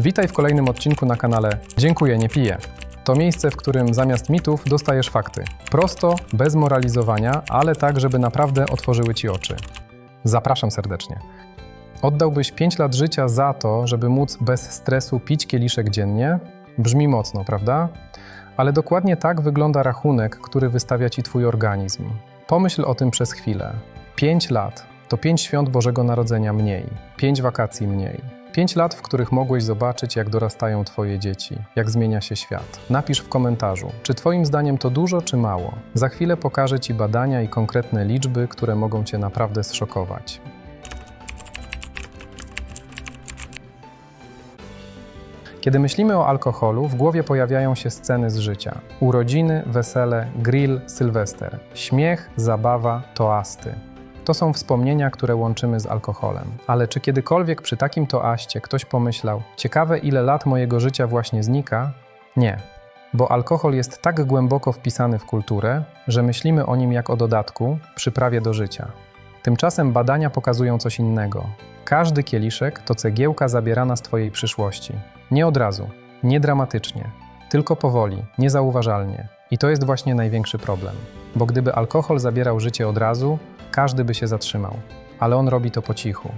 Witaj w kolejnym odcinku na kanale Dziękuję, nie piję. To miejsce, w którym zamiast mitów dostajesz fakty. Prosto, bez moralizowania, ale tak, żeby naprawdę otworzyły ci oczy. Zapraszam serdecznie. Oddałbyś 5 lat życia za to, żeby móc bez stresu pić kieliszek dziennie? Brzmi mocno, prawda? Ale dokładnie tak wygląda rachunek, który wystawia ci twój organizm. Pomyśl o tym przez chwilę. 5 lat to 5 świąt Bożego Narodzenia mniej, 5 wakacji mniej. 5 lat, w których mogłeś zobaczyć, jak dorastają Twoje dzieci, jak zmienia się świat. Napisz w komentarzu, czy Twoim zdaniem to dużo, czy mało. Za chwilę pokażę Ci badania i konkretne liczby, które mogą Cię naprawdę zszokować. Kiedy myślimy o alkoholu, w głowie pojawiają się sceny z życia: urodziny, wesele, grill, sylwester, śmiech, zabawa, toasty. To są wspomnienia, które łączymy z alkoholem. Ale czy kiedykolwiek przy takim toaście ktoś pomyślał: Ciekawe, ile lat mojego życia właśnie znika? Nie. Bo alkohol jest tak głęboko wpisany w kulturę, że myślimy o nim jak o dodatku, przyprawie do życia. Tymczasem badania pokazują coś innego. Każdy kieliszek to cegiełka zabierana z Twojej przyszłości. Nie od razu, nie dramatycznie, tylko powoli, niezauważalnie. I to jest właśnie największy problem. Bo gdyby alkohol zabierał życie od razu, każdy by się zatrzymał. Ale on robi to po cichu.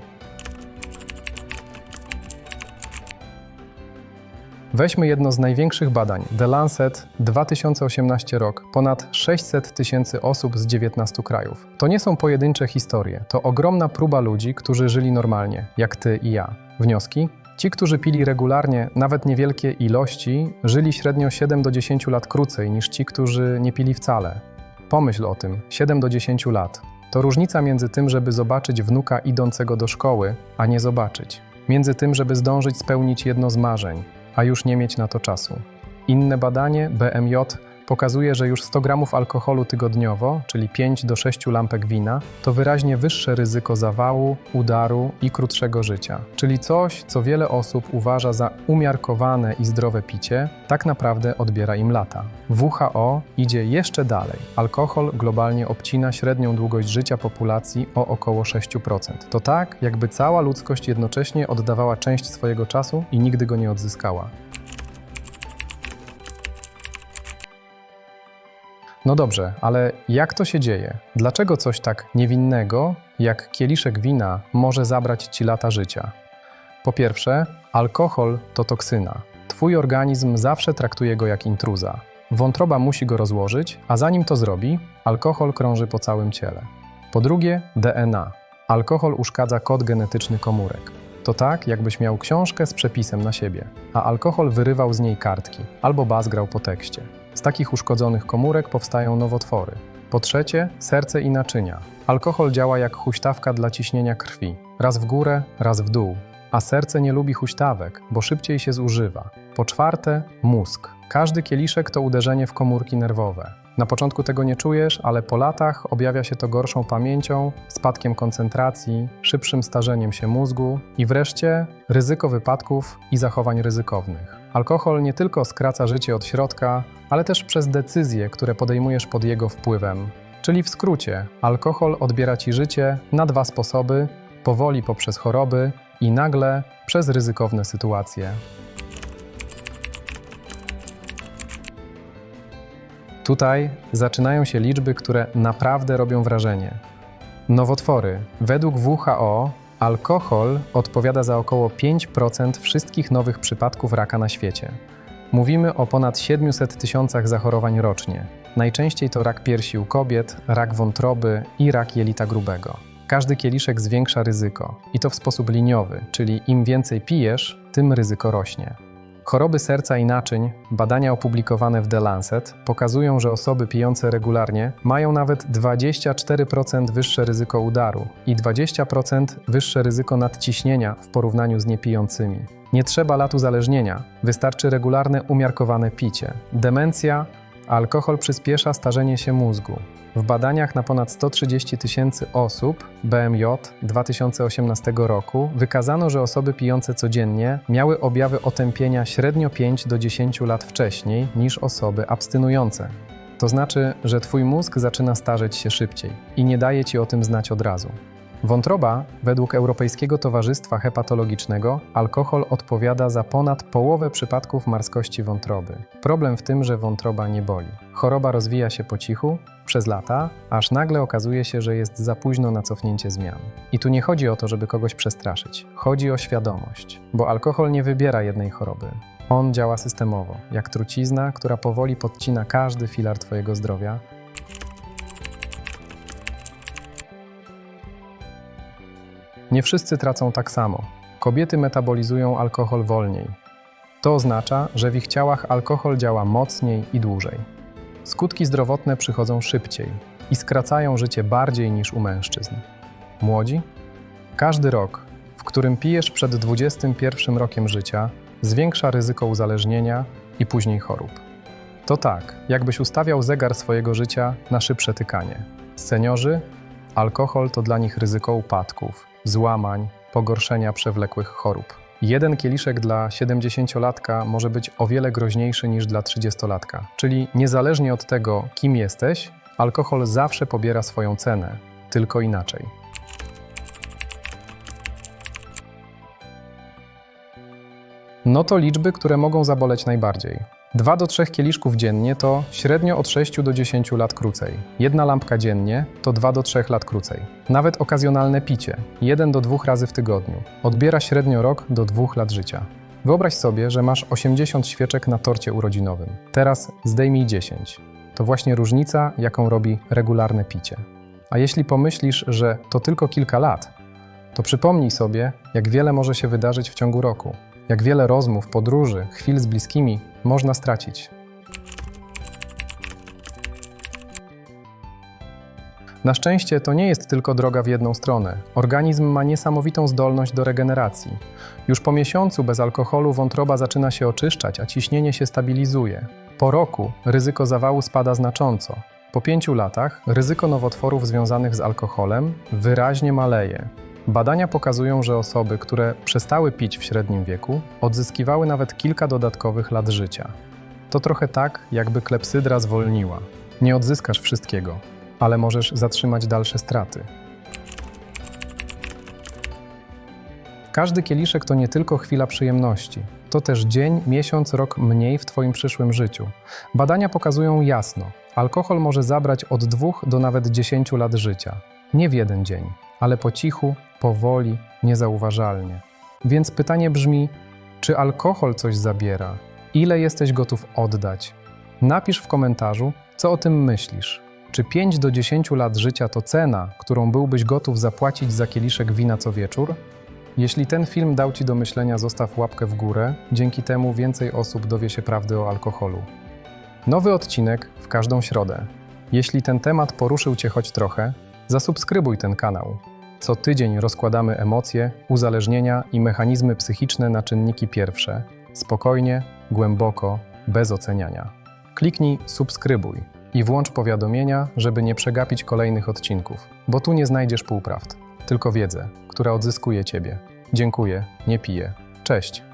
Weźmy jedno z największych badań, The Lancet, 2018 rok, ponad 600 tysięcy osób z 19 krajów. To nie są pojedyncze historie, to ogromna próba ludzi, którzy żyli normalnie, jak ty i ja. Wnioski? Ci, którzy pili regularnie, nawet niewielkie ilości, żyli średnio 7 do 10 lat krócej niż ci, którzy nie pili wcale. Pomyśl o tym, 7 do 10 lat. To różnica między tym, żeby zobaczyć wnuka idącego do szkoły, a nie zobaczyć. Między tym, żeby zdążyć spełnić jedno z marzeń, a już nie mieć na to czasu. Inne badanie, BMJ, pokazuje, że już 100 gramów alkoholu tygodniowo, czyli 5 do 6 lampek wina, to wyraźnie wyższe ryzyko zawału, udaru i krótszego życia. Czyli coś, co wiele osób uważa za umiarkowane i zdrowe picie, tak naprawdę odbiera im lata. WHO idzie jeszcze dalej. Alkohol globalnie obcina średnią długość życia populacji o około 6%. To tak, jakby cała ludzkość jednocześnie oddawała część swojego czasu i nigdy go nie odzyskała. No dobrze, ale jak to się dzieje? Dlaczego coś tak niewinnego, jak kieliszek wina, może zabrać ci lata życia? Po pierwsze, alkohol to toksyna. Twój organizm zawsze traktuje go jak intruza. Wątroba musi go rozłożyć, a zanim to zrobi, alkohol krąży po całym ciele. Po drugie, DNA. Alkohol uszkadza kod genetyczny komórek. To tak, jakbyś miał książkę z przepisem na siebie, a alkohol wyrywał z niej kartki albo bazgrał po tekście. Z takich uszkodzonych komórek powstają nowotwory. Po trzecie, serce i naczynia. Alkohol działa jak huśtawka dla ciśnienia krwi. Raz w górę, raz w dół. A serce nie lubi huśtawek, bo szybciej się zużywa. Po czwarte, mózg. Każdy kieliszek to uderzenie w komórki nerwowe. Na początku tego nie czujesz, ale po latach objawia się to gorszą pamięcią, spadkiem koncentracji, szybszym starzeniem się mózgu i wreszcie ryzyko wypadków i zachowań ryzykownych. Alkohol nie tylko skraca życie od środka, ale też przez decyzje, które podejmujesz pod jego wpływem. Czyli w skrócie, alkohol odbiera ci życie na dwa sposoby: powoli poprzez choroby i nagle przez ryzykowne sytuacje. Tutaj zaczynają się liczby, które naprawdę robią wrażenie. Nowotwory. Według WHO alkohol odpowiada za około 5% wszystkich nowych przypadków raka na świecie. Mówimy o ponad 700 tysiącach zachorowań rocznie. Najczęściej to rak piersi u kobiet, rak wątroby i rak jelita grubego. Każdy kieliszek zwiększa ryzyko i to w sposób liniowy, czyli im więcej pijesz, tym ryzyko rośnie. Choroby serca i naczyń, badania opublikowane w The Lancet, pokazują, że osoby pijące regularnie mają nawet 24% wyższe ryzyko udaru i 20% wyższe ryzyko nadciśnienia w porównaniu z niepijącymi. Nie trzeba lat uzależnienia, wystarczy regularne, umiarkowane picie. Demencja, alkohol przyspiesza starzenie się mózgu. W badaniach na ponad 130 tysięcy osób BMJ 2018 roku wykazano, że osoby pijące codziennie miały objawy otępienia średnio 5 do 10 lat wcześniej niż osoby abstynujące. To znaczy, że Twój mózg zaczyna starzeć się szybciej i nie daje Ci o tym znać od razu. Wątroba, według Europejskiego Towarzystwa Hepatologicznego, alkohol odpowiada za ponad połowę przypadków marskości wątroby. Problem w tym, że wątroba nie boli. Choroba rozwija się po cichu, przez lata, aż nagle okazuje się, że jest za późno na cofnięcie zmian. I tu nie chodzi o to, żeby kogoś przestraszyć. Chodzi o świadomość, bo alkohol nie wybiera jednej choroby. On działa systemowo, jak trucizna, która powoli podcina każdy filar Twojego zdrowia, Nie wszyscy tracą tak samo. Kobiety metabolizują alkohol wolniej. To oznacza, że w ich ciałach alkohol działa mocniej i dłużej. Skutki zdrowotne przychodzą szybciej i skracają życie bardziej niż u mężczyzn. Młodzi? Każdy rok, w którym pijesz przed 21 rokiem życia, zwiększa ryzyko uzależnienia i później chorób. To tak, jakbyś ustawiał zegar swojego życia na szybsze tykanie. Seniorzy Alkohol to dla nich ryzyko upadków, złamań, pogorszenia przewlekłych chorób. Jeden kieliszek dla 70-latka może być o wiele groźniejszy niż dla 30-latka. Czyli niezależnie od tego, kim jesteś, alkohol zawsze pobiera swoją cenę, tylko inaczej. No to liczby, które mogą zaboleć najbardziej. 2 do 3 kieliszków dziennie to średnio od 6 do 10 lat krócej. Jedna lampka dziennie to 2 do 3 lat krócej. Nawet okazjonalne picie, 1 do 2 razy w tygodniu, odbiera średnio rok do 2 lat życia. Wyobraź sobie, że masz 80 świeczek na torcie urodzinowym. Teraz zdejmij 10. To właśnie różnica, jaką robi regularne picie. A jeśli pomyślisz, że to tylko kilka lat, to przypomnij sobie, jak wiele może się wydarzyć w ciągu roku. Jak wiele rozmów, podróży, chwil z bliskimi można stracić. Na szczęście to nie jest tylko droga w jedną stronę. Organizm ma niesamowitą zdolność do regeneracji. Już po miesiącu bez alkoholu wątroba zaczyna się oczyszczać, a ciśnienie się stabilizuje. Po roku ryzyko zawału spada znacząco. Po pięciu latach ryzyko nowotworów związanych z alkoholem wyraźnie maleje. Badania pokazują, że osoby, które przestały pić w średnim wieku, odzyskiwały nawet kilka dodatkowych lat życia. To trochę tak, jakby klepsydra zwolniła. Nie odzyskasz wszystkiego, ale możesz zatrzymać dalsze straty. Każdy kieliszek to nie tylko chwila przyjemności, to też dzień, miesiąc, rok mniej w Twoim przyszłym życiu. Badania pokazują jasno: alkohol może zabrać od dwóch do nawet 10 lat życia. Nie w jeden dzień, ale po cichu, powoli, niezauważalnie. Więc pytanie brzmi: czy alkohol coś zabiera? Ile jesteś gotów oddać? Napisz w komentarzu, co o tym myślisz. Czy 5 do 10 lat życia to cena, którą byłbyś gotów zapłacić za kieliszek wina co wieczór? Jeśli ten film dał Ci do myślenia, zostaw łapkę w górę. Dzięki temu więcej osób dowie się prawdy o alkoholu. Nowy odcinek w każdą środę. Jeśli ten temat poruszył Cię choć trochę, zasubskrybuj ten kanał. Co tydzień rozkładamy emocje, uzależnienia i mechanizmy psychiczne na czynniki pierwsze. Spokojnie, głęboko, bez oceniania. Kliknij subskrybuj i włącz powiadomienia, żeby nie przegapić kolejnych odcinków, bo tu nie znajdziesz półprawd, tylko wiedzę, która odzyskuje Ciebie. Dziękuję, nie piję. Cześć.